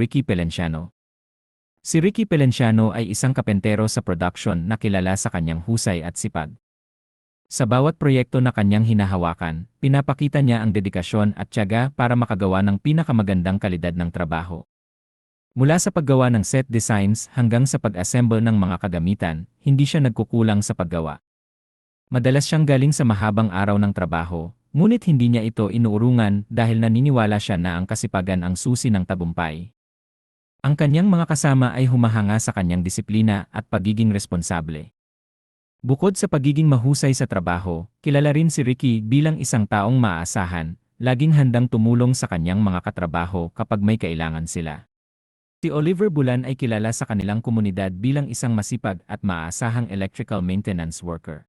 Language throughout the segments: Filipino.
Ricky Pelenciano. Si Ricky Pelenciano ay isang kapentero sa production na kilala sa kanyang husay at sipag. Sa bawat proyekto na kanyang hinahawakan, pinapakita niya ang dedikasyon at tiyaga para makagawa ng pinakamagandang kalidad ng trabaho. Mula sa paggawa ng set designs hanggang sa pag-assemble ng mga kagamitan, hindi siya nagkukulang sa paggawa. Madalas siyang galing sa mahabang araw ng trabaho, ngunit hindi niya ito inuurungan dahil naniniwala siya na ang kasipagan ang susi ng tagumpay. Ang kanyang mga kasama ay humahanga sa kanyang disiplina at pagiging responsable. Bukod sa pagiging mahusay sa trabaho, kilala rin si Ricky bilang isang taong maaasahan, laging handang tumulong sa kanyang mga katrabaho kapag may kailangan sila. Si Oliver Bulan ay kilala sa kanilang komunidad bilang isang masipag at maaasahang electrical maintenance worker.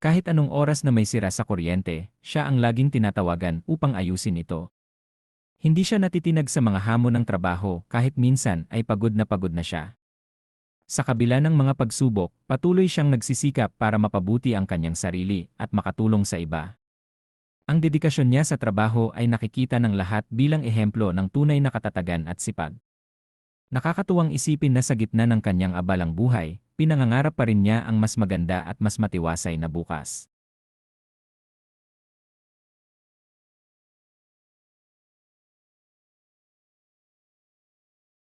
Kahit anong oras na may sira sa kuryente, siya ang laging tinatawagan upang ayusin ito. Hindi siya natitinag sa mga hamon ng trabaho kahit minsan ay pagod na pagod na siya. Sa kabila ng mga pagsubok, patuloy siyang nagsisikap para mapabuti ang kanyang sarili at makatulong sa iba. Ang dedikasyon niya sa trabaho ay nakikita ng lahat bilang ehemplo ng tunay na katatagan at sipag. Nakakatuwang isipin na sa gitna ng kanyang abalang buhay, pinangangarap pa rin niya ang mas maganda at mas matiwasay na bukas.